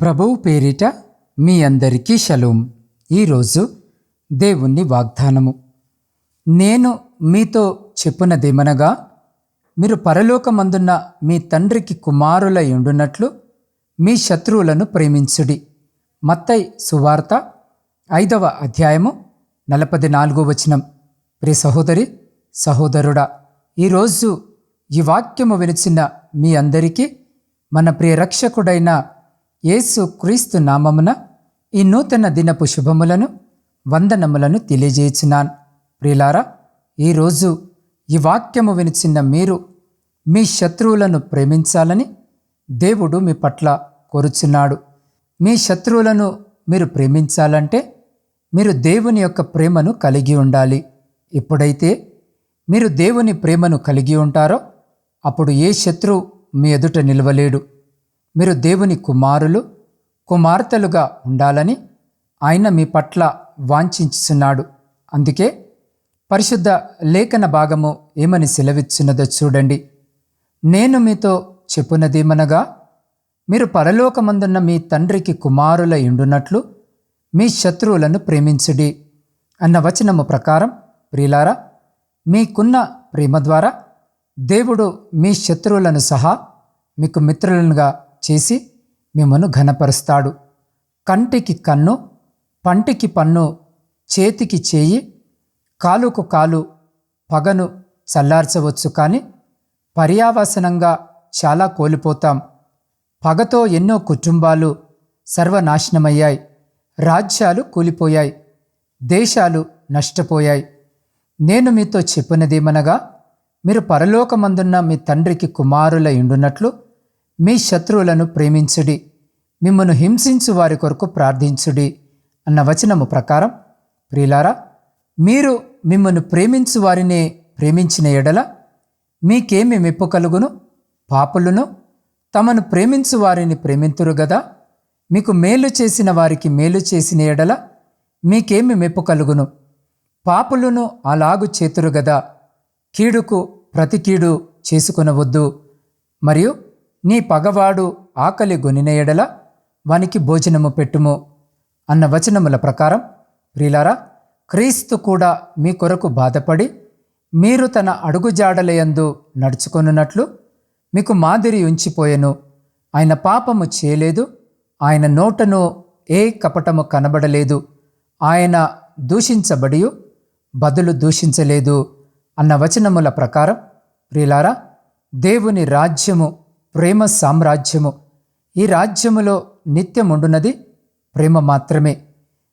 ప్రభువు పేరిట మీ అందరికీ షలోం. ఈరోజు దేవుణ్ణి వాగ్దానము. నేను మీతో చెప్పునదేమనగా మీరు పరలోకమందున్న మీ తండ్రికి కుమారుల ఉండునట్లు మీ శత్రువులను ప్రేమించుడి. మత్తై సువార్త ఐదవ అధ్యాయము నలపది నాలుగో వచనం. ప్రి సహోదరి సహోదరుడా ఈరోజు ఈ వాక్యము వినిచిన మీ అందరికీ మన ప్రియ రక్షకుడైన యేసు క్రీస్తు నామమున ఈ నూతన దినపు శుభములను వందనములను తెలియజేయుచున్నాను. ప్రియులారా ఈరోజు ఈ వాక్యము వినిచిన్న మీరు మీ శత్రువులను ప్రేమించాలని దేవుడు మీ పట్ల కోరుచున్నాడు. మీ శత్రువులను మీరు ప్రేమించాలంటే మీరు దేవుని యొక్క ప్రేమను కలిగి ఉండాలి. ఎప్పుడైతే మీరు దేవుని ప్రేమను కలిగి ఉంటారో అప్పుడు ఏ శత్రువు మీ ఎదుట నిలవలేడు. మీరు దేవుని కుమారులు కుమార్తెలుగా ఉండాలని ఆయన మీ పట్ల వాంఛించుచున్నాడు. అందుకే పరిశుద్ధ లేఖన భాగము ఏమని సెలవిచ్చున్నదో చూడండి. నేను మీతో చెప్పునదేమనగా మీరు పరలోకమందున్న మీ తండ్రికి కుమారుల ఇండునట్లు మీ శత్రువులను ప్రేమించుడి అన్న వచనము ప్రకారం ప్రియులారా మీకున్న ప్రేమ ద్వారా దేవుడు మీ శత్రువులను సహా మీకు మిత్రులనుగా చేసి మిమ్మను ఘనపరుస్తాడు. కంటికి కన్ను పంటికి పన్ను చేతికి చేయి కాలుకు కాలు పగను చల్లార్చవచ్చు కానీ పర్యావసనంగా చాలా కోల్పోతాం. పగతో ఎన్నో కుటుంబాలు సర్వనాశనమయ్యాయి. రాజ్యాలు కూలిపోయాయి. దేశాలు నష్టపోయాయి. నేను మీతో చెప్పినదేమనగా మీరు పరలోకమందున్న మీ తండ్రికి కుమారుల ఇండునట్లు మీ శత్రువులను ప్రేమించుడి. మిమ్మను హింసించు వారి కొరకు ప్రార్థించుడి అన్న వచనము ప్రకారం ప్రియులారా మీరు మిమ్మను ప్రేమించు వారిని ప్రేమించిన ఎడల మీకేమి మెప్పు కలుగును? పాపులను? తమను ప్రేమించు వారిని ప్రేమింతురు గదా? మీకు మేలు చేసిన వారికి మేలు చేసిన ఎడల మీకేమి మెప్పు కలుగును? పాపులను అలాగు చేతురు గదా? కీడుకు ప్రతి కీడు చేసుకొనవద్దు. మరియు నీ పగవాడు ఆకలి గొనినయడల వానికి భోజనము పెట్టుము అన్న వచనముల ప్రకారం ప్రిలారా క్రీస్తు కూడా మీ కొరకు బాధపడి మీరు తన అడుగుజాడలయందు నడుచుకొనున్నట్లు మీకు మాదిరి ఉంచిపోయెను. ఆయన పాపము చేయలేదు ఆయన నోటను ఏ కపటము కనబడలేదు ఆయన దూషించబడి బదులు దూషించలేదు అన్న వచనముల ప్రకారం ప్రిలారా దేవుని రాజ్యము ప్రేమ సామ్రాజ్యము. ఈ రాజ్యములో నిత్యముండునది ప్రేమ మాత్రమే.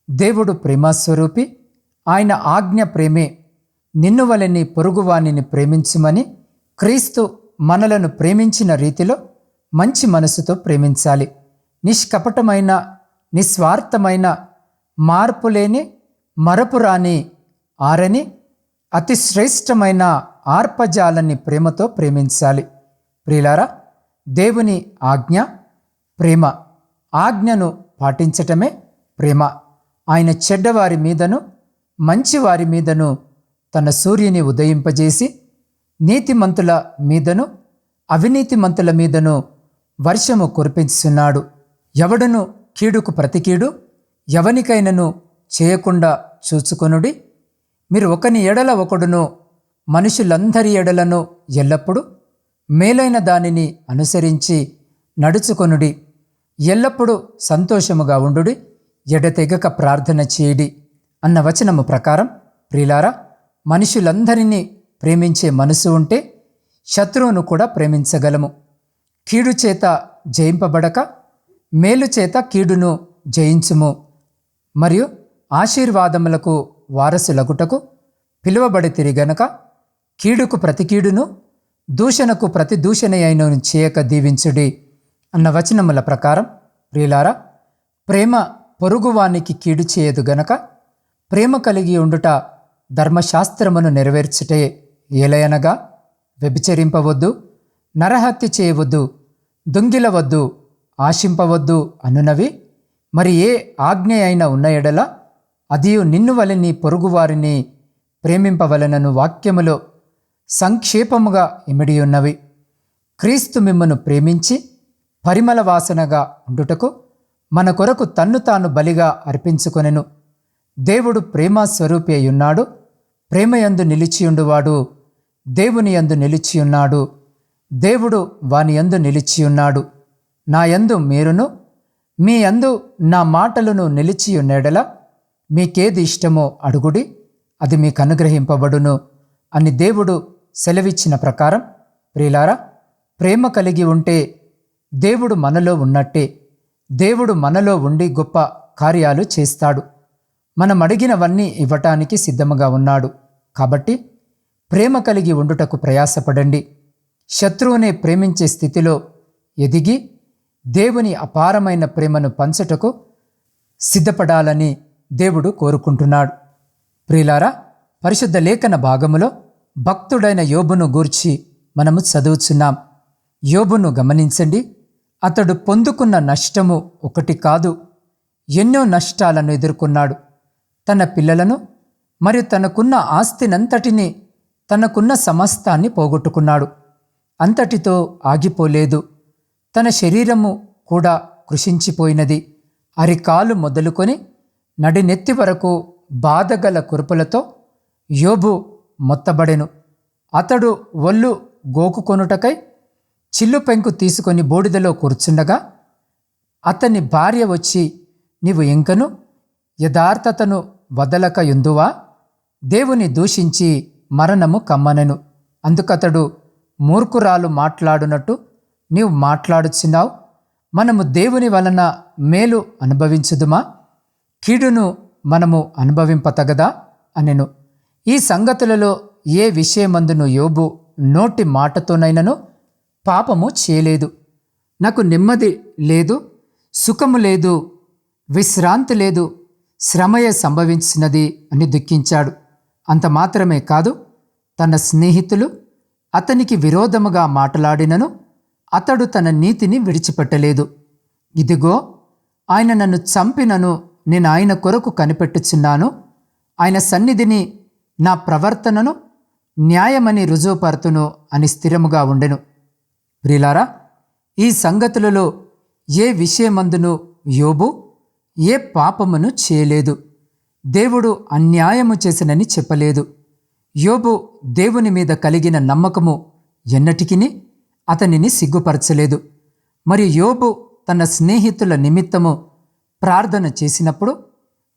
దేవుడు ప్రేమస్వరూపి ఆయన ఆజ్ఞ ప్రేమే. నిన్ను వలని పొరుగువానిని ప్రేమించుమని క్రీస్తు మనలను ప్రేమించిన రీతిలో మంచి మనసుతో ప్రేమించాలి. నిష్కపటమైన నిస్వార్థమైన మార్పులేని మరపురాని ఆరని అతి శ్రేష్టమైన ఆర్పజాలని ప్రేమతో ప్రేమించాలి. ప్రియులారా దేవుని ఆజ్ఞ ప్రేమ. ఆజ్ఞను పాటించటమే ప్రేమ. ఆయన చెడ్డవారి మీదను మంచివారి మీదను తన సూర్యుని ఉదయింపజేసి నీతిమంతుల మీదను అవినీతిమంతుల మీదను వర్షము కురిపించున్నాడు ఎవడును కీడుకు ప్రతికీడు ఎవనికైనను చేయకుండా చూచుకొనుడి? మీరు ఒకని ఎడల ఒకడును మనుషులందరి ఎడలను ఎల్లప్పుడూ మేలైన దానిని అనుసరించి నడుచుకొనుడి. ఎల్లప్పుడూ సంతోషముగా ఉండుడి. ఎడతెగక ప్రార్థన చేయడి అన్న వచనము ప్రకారం ప్రిలారా మనుషులందరినీ ప్రేమించే మనసు ఉంటే శత్రువును కూడా ప్రేమించగలము. కీడు చేత జయింపబడక మేలు చేత కీడును జయించుము. మరియు ఆశీర్వాదములకు వారసులగుటకు పిలువబడి తిరిగనక కీడుకు ప్రతి కీడును దూషణకు ప్రతి దూషణ అయినను చేయక దీవించుడి అన్న వచనముల ప్రకారం ప్రియులారా ప్రేమ పొరుగువానికి కీడు చేయదు గనక ప్రేమ కలిగి ఉండుట ధర్మశాస్త్రమును నెరవేర్చుటే ఏలయనగా వ్యభిచరింపవద్దు నరహత్య చేయవద్దు దొంగిలవద్దు ఆశింపవద్దు అనునవి. మరి ఏ ఆజ్ఞ అయినా ఉన్న ఎడల అదియు నిన్ను వలె పొరుగువారిని ప్రేమింపవలనను వాక్యములో సంక్షేపముగా ఇమిడియున్నవి క్రీస్తు మిమ్మను ప్రేమించి పరిమళ వాసనగా ఉండుటకు మన కొరకు తన్ను తాను బలిగా అర్పించుకొనెను. దేవుడు ప్రేమ స్వరూపి అయ్యున్నాడు. ప్రేమయందు నిలిచియుండువాడు దేవుని యందు నిలిచియున్నాడు. దేవుడు వాని యందు నిలిచియున్నాడు. నా యందు మీరును మీ యందు నా మాటలను నిలిచియున్నేడల మీకేది ఇష్టమో అడుగుడి అది మీకు అనుగ్రహింపబడును అని దేవుడు సెలవిచ్చిన ప్రకారం ప్రియులారా ప్రేమ కలిగి ఉంటే దేవుడు మనలో ఉన్నట్టే దేవుడు మనలో ఉండి గొప్ప కార్యాలు చేస్తాడు. మనం అడిగినవన్నీ ఇవ్వటానికి సిద్ధముగా ఉన్నాడు. కాబట్టి ప్రేమ కలిగి ఉండుటకు ప్రయాసపడండి. శత్రువునే ప్రేమించే స్థితిలో ఎదిగి దేవుని అపారమైన ప్రేమను పంచటకు సిద్ధపడాలని దేవుడు కోరుకుంటున్నాడు. ప్రియులారా పరిశుద్ధ లేఖన భాగములో భక్తుడైన యోబును గూర్చి మనము చదువుచున్నాం. యోబును గమనించండి. అతడు పొందుకున్న నష్టము ఒకటి కాదు. ఎన్నో నష్టాలను ఎదుర్కొన్నాడు. తన పిల్లలను మరియు తనకున్న ఆస్తినంతటిని తనకున్న సమస్తాన్ని పోగొట్టుకున్నాడు. అంతటితో ఆగిపోలేదు. తన శరీరము కూడా కృషించిపోయినది. అరికాలు మొదలుకొని నడినెత్తి వరకు బాధగల కురుపులతో యోబు మొత్తబడెను. అతడు ఒళ్ళు గోకుకొనుటకై చిల్లు పెంకు తీసుకొని బూడిదలో కూర్చుండగా అతని భార్య వచ్చి నీవు ఇంకను యథార్థతను వదలక ఎందువా దేవుని దూషించి మరణము కమ్మనెను. అందుకతడు మూర్ఖురాలు మాట్లాడునట్టు నీవు మాట్లాడుచున్నావు. మనము దేవుని వలన మేలు అనుభవించుదుమా? కీడును మనము అనుభవింపతగదా? అనెను. ఈ సంగతులలో ఏ విషయమందును యోబు నోటి మాటతోనైనను పాపము చేయలేదు. నాకు నెమ్మది లేదు సుఖము లేదు విశ్రాంతి లేదు శ్రమయే సంభవించినది అని దుఃఖించాడు. అంత మాత్రమే కాదు తన స్నేహితులు అతనికి విరోధముగా మాట్లాడినను అతడు తన నీతిని విడిచిపెట్టలేదు. ఇదిగో ఆయన నన్ను చంపినను నేను ఆయన కొరకు కనిపెట్టుచున్నాను. ఆయన సన్నిధిని నా ప్రవర్తనను న్యాయమని రుజువుపరుతును అని స్థిరముగా ఉండెను. ప్రిలారా ఈ సంగతులలో ఏ విషయమందును యోబు ఏ పాపమును చేయలేదు. దేవుడు అన్యాయము చేసినని చెప్పలేదు. యోబు దేవుని మీద కలిగిన నమ్మకము ఎన్నటికిని అతనిని సిగ్గుపరచలేదు. మరి యోబు తన స్నేహితుల నిమిత్తము ప్రార్థన చేసినప్పుడు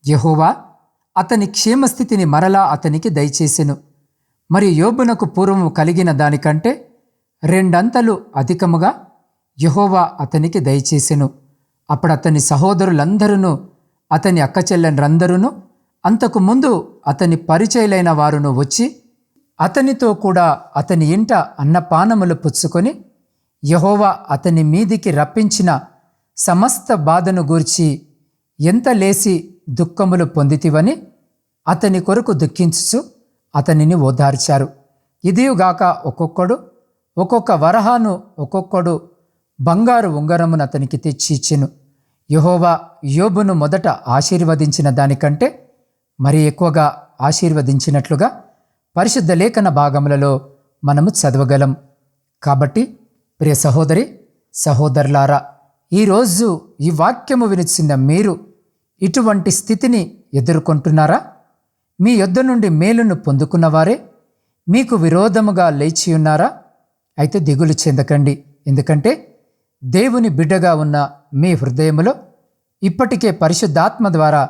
యహోవా అతని క్షేమస్థితిని మరలా అతనికి దయచేసెను. మరి యోబునకు పూర్వము కలిగిన దానికంటే రెండంతలు అధికముగా యహోవా అతనికి దయచేసెను. అప్పుడు అతని సహోదరులందరూ అతని అక్కచెల్లెండ్రందరూ అంతకు ముందు అతని పరిచయులైన వారును వచ్చి అతనితో కూడా అతని ఇంట అన్నపానములు పుచ్చుకొని యహోవా అతని మీదికి రప్పించిన సమస్త బాధను గూర్చి ఎంత లేసి దుఃఖములు పొందితివని అతని కొరకు దుఃఖించుచు అతనిని ఓదార్చారు. ఇదియుగాక ఒక్కొక్కడు ఒక్కొక్క వరహాను ఒక్కొక్కడు బంగారు ఉంగరమును అతనికి తెచ్చి ఇచ్చెను యహోవా యోబును మొదట ఆశీర్వదించిన దానికంటే మరి ఎక్కువగా ఆశీర్వదించినట్లుగా పరిశుద్ధ లేఖన భాగములలో మనము చదవగలం. కాబట్టి ప్రియ సహోదరి సహోదరులారా ఈరోజు ఈ వాక్యము వినిచిన మీరు ఇటువంటి స్థితిని ఎదుర్కొంటున్నారా? మీ యొద్ద నుండి మేలును పొందుకున్నవారే మీకు విరోధముగా లేచి ఉన్నారా? అయితే దిగులు చెందకండి. ఎందుకంటే దేవుని బిడ్డగా ఉన్న మీ హృదయములో ఇప్పటికే పరిశుద్ధాత్మ ద్వారా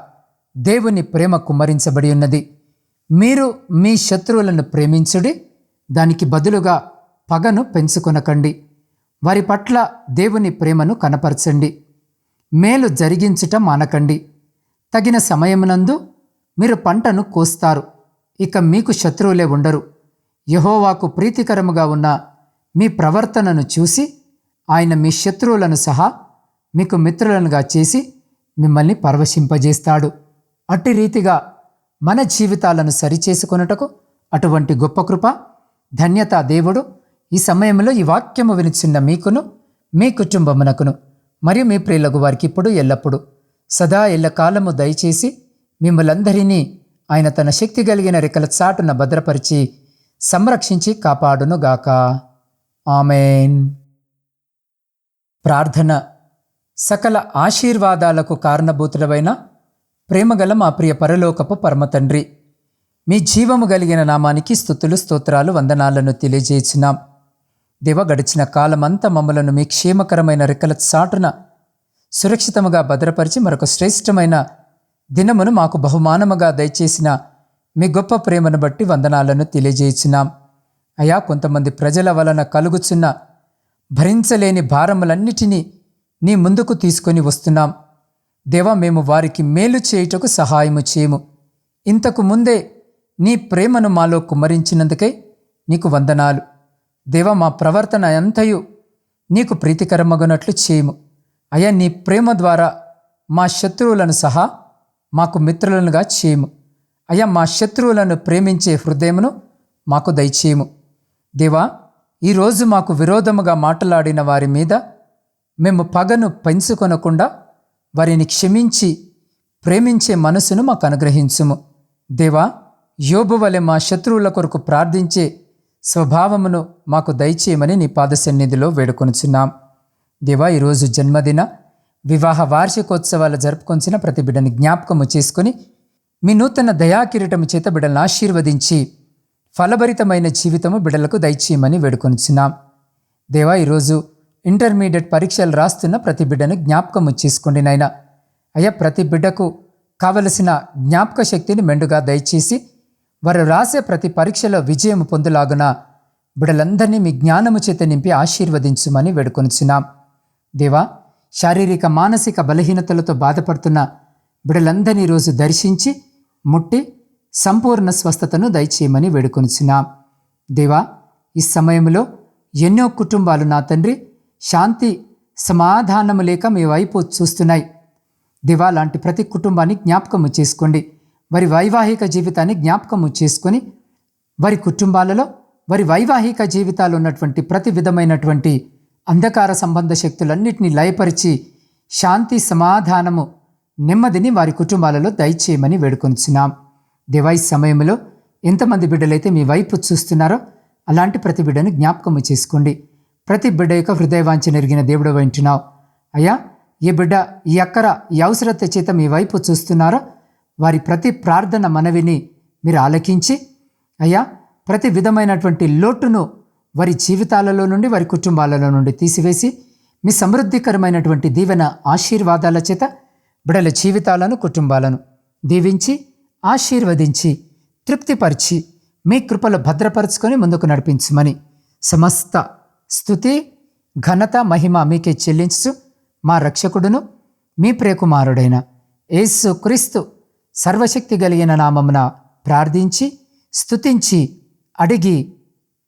దేవుని ప్రేమ కుమ్మరించబడి ఉన్నది. మీరు మీ శత్రువులను ప్రేమించుడి దానికి బదులుగా పగను పెంచుకొనకండి. వారి పట్ల దేవుని ప్రేమను కనపరచండి. మేలు జరిగించుట మానకండి. తగిన సమయమునందు మీరు పంటను కోస్తారు. ఇక మీకు శత్రువులే ఉండరు. యహోవాకు ప్రీతికరముగా ఉన్న మీ ప్రవర్తనను చూసి ఆయన మీ శత్రువులను సహా మీకు మిత్రులనుగా చేసి మిమ్మల్ని పరవశింపజేస్తాడు. అట్టి రీతిగా మన జీవితాలను సరిచేసుకొనుటకు అటువంటి గొప్ప కృప ధన్యత దేవుడు ఈ సమయంలో ఈ వాక్యము వినిచిన్న మీకును మీ కుటుంబమునకును మరియు మీ ప్రియులకు వారికి ఇప్పుడు ఎల్లప్పుడూ. సదా ఎల్లకాలము దయచేసి మిమ్మలందరినీ ఆయన తన శక్తి కలిగిన రెక్కల చాటున భద్రపరిచి సంరక్షించి కాపాడునుగాక. ఆమెన్. ప్రార్థన. సకల ఆశీర్వాదాలకు కారణభూతులవైన ప్రేమగల మా ప్రియ పరలోకపు పరమతండ్రి మీ జీవము కలిగిన నామానికి స్థుతులు స్తోత్రాలు వందనాలను తెలియజేసినాం దేవ గడిచిన కాలమంతా మమ్మలను మీ క్షేమకరమైన రెక్కల చాటున సురక్షితముగా భద్రపరిచి మరొక శ్రేష్టమైన దినమును మాకు బహుమానముగా దయచేసిన మీ గొప్ప ప్రేమను బట్టి వందనాలను తెలియజేస్తున్నాం అయా కొంతమంది ప్రజల వలన కలుగుచున్న భరించలేని భారములన్నిటినీ నీ ముందుకు తీసుకొని వస్తున్నాం. దేవా మేము వారికి మేలు చేయుటకు సహాయము చేయము. ఇంతకు ముందే నీ ప్రేమను మాలో కుమ్మరించినందుకై నీకు వందనాలు. దేవా మా ప్రవర్తన అంతయు నీకు ప్రీతికరమగునట్లు చేయము. అయ్యా నీ ప్రేమ ద్వారా మా శత్రువులను సహా మాకు మిత్రులనుగా చేయము. అయ్యా మా శత్రువులను ప్రేమించే హృదయమును మాకు దయచేయము. దేవా ఈరోజు మాకు విరోధముగా మాట్లాడిన వారి మీద మేము పగను పెంచుకొనకుండా వారిని క్షమించి ప్రేమించే మనసును మాకు అనుగ్రహించుము. దేవా యోబు వలె మా శత్రువుల కొరకు ప్రార్థించే స్వభావమును మాకు దయచేయమని నీ పాద సన్నిధిలో వేడుకొనుచున్నాం. దేవా ఈరోజు జన్మదిన వివాహ వార్షికోత్సవాలు జరుపుకొంచిన ప్రతి బిడ్డని జ్ఞాపకము చేసుకొని మీ నూతన దయాకిరీటము చేత బిడ్డలను ఆశీర్వదించి ఫలభరితమైన జీవితము బిడ్డలకు దయచేయమని వేడుకొనిచున్నాం. దేవా ఈరోజు ఇంటర్మీడియట్ పరీక్షలు రాస్తున్న ప్రతి బిడ్డను జ్ఞాపకము చేసుకోండి నాయన. అయ్యా ప్రతి బిడ్డకు కావలసిన జ్ఞాపక శక్తిని మెండుగా దయచేసి వారు రాసే ప్రతి పరీక్షలో విజయం పొందులాగున బిడ్డలందరినీ మీ జ్ఞానము చేత నింపి ఆశీర్వదించుమని వేడుకొనిచున్నాం. దేవా శారీరక మానసిక బలహీనతలతో బాధపడుతున్న బిడలందరినీ రోజు దర్శించి ముట్టి సంపూర్ణ స్వస్థతను దయచేయమని వేడుకొనుచున్నాం. దేవా ఈ సమయంలో ఎన్నో కుటుంబాలు నా తండ్రి శాంతి సమాధానము లేక మీ వైపు చూస్తున్నాయి. దివా లాంటి ప్రతి కుటుంబాన్ని జ్ఞాపకము చేసుకోండి. వారి వైవాహిక జీవితాన్ని జ్ఞాపకము చేసుకొని వారి కుటుంబాలలో వారి వైవాహిక జీవితాలు ఉన్నటువంటి ప్రతి విధమైనటువంటి అంధకార సంబంధ శక్తులన్నిటినీ లయపరిచి శాంతి సమాధానము నెమ్మదిని వారి కుటుంబాలలో దయచేయమని వేడుకొంచున్నాం దేవా సమయంలో ఎంతమంది బిడ్డలైతే మీ వైపు చూస్తున్నారో అలాంటి ప్రతి బిడ్డను జ్ఞాపకము చేసుకోండి. ప్రతి బిడ్డ యొక్క హృదయవాంఛ నెరిగిన దేవుడు వింటున్నావు అయ్యా ఈ బిడ్డ ఈ అక్కర ఈ అవసరత చేత మీ వైపు చూస్తున్నారో వారి ప్రతి ప్రార్థన మనవిని మీరు ఆలకించి అయ్యా ప్రతి విధమైనటువంటి లోటును వారి జీవితాలలో నుండి వారి కుటుంబాలలో నుండి తీసివేసి మీ సమృద్ధికరమైనటువంటి దీవెన ఆశీర్వాదాల చేత బిడల జీవితాలను కుటుంబాలను దీవించి ఆశీర్వదించి తృప్తిపరిచి మీ కృపలు భద్రపరుచుకొని ముందుకు నడిపించమని సమస్త స్థుతి ఘనత మహిమ మీకే చెల్లించు మా రక్షకుడును మీ ప్రియకుమారుడైన యేసు క్రీస్తు సర్వశక్తి కలిగిన నామమున ప్రార్థించి స్తుతించి అడిగి